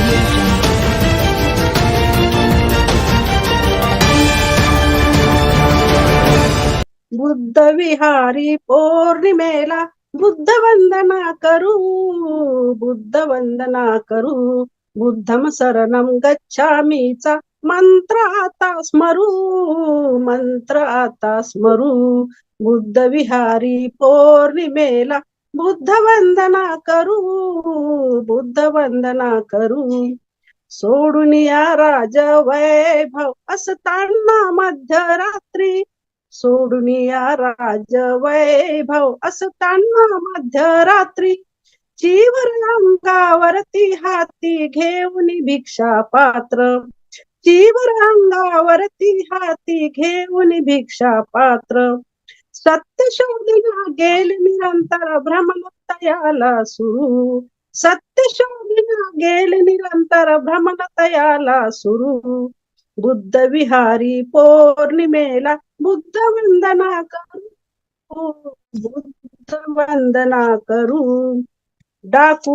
audio Buddha Vihari पौर्णिमेला बुद्ध वंदना करू. बुद्ध वंदना करू बुद्धम शरणम गच्छामीचा मंत्र आता स्मरू मंत्र आता स्मरू. बुद्ध विहारी पौर्णिमेला बुद्ध वंदना करू बुद्ध वंदना करू सोडून या राज वैभव असताना मध्यरात्री सोडून या राज वैभव असताना मध्यरात्री चीवर अंगावरती हाती घेऊन भिक्षा पात्र चीवर अंगावरती हाती घेऊन भिक्षा पात्र सत्य शोधना गेल निरंतर भ्रमण तयाला सुरू सत्य शोधना गेल निरंतर भ्रमण तयाला सुरू बुद्ध विहारी पौर्णिमेला बुद्ध वंदना करू बुद्ध वंदना करू डाकू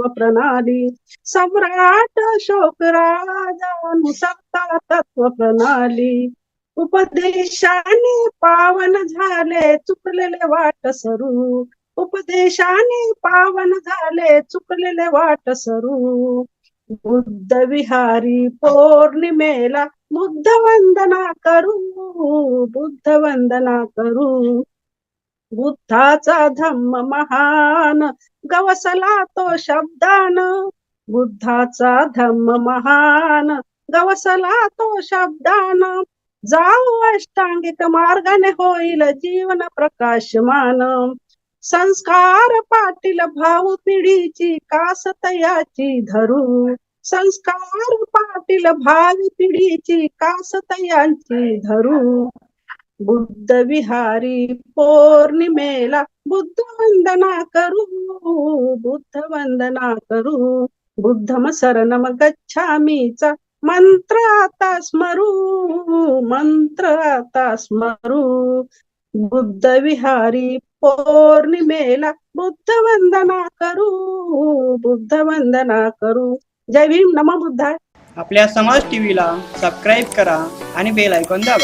हा सम्राट शोकराजानुसरता तत्व प्रणाली तत्व प्रणाली उपदेशाने पावन झाले चुकलेले वाट सरू उपदेशाने पावन झाले चुकलेले वाट सरू बुद्ध विहारी पौर्णिमेला बुद्ध वंदना करू बुद्ध वंदना करू। बुद्धाचा धम्म महान गवसला तो शब्दान. बुद्धाचा धम्म महान गवसला तो शब्दान. जाऊ अष्टांगिक मार्गाने होईल जीवन प्रकाशमान. संस्कार पाटील भाऊ पिढीची कासतयाची धरू. संस्कार पाटील भावी पिढीची कासतयांची धरू. बुद्ध विहारी पौर्णिमेला बुद्ध वंदना करू बुद्ध वंदना करू. बुद्धम शरणम गच्छामीचा मंत्र आता स्मरू मंत्र आता स्मरू. बुद्ध विहारी पौर्णिमेला बुद्ध वंदना करू बुद्ध वंदना करू. जय भीम नम बुद्धाय. आपल्या समाज टीव्हीला सबस्क्राईब करा आणि बेल ऐकून दाबा.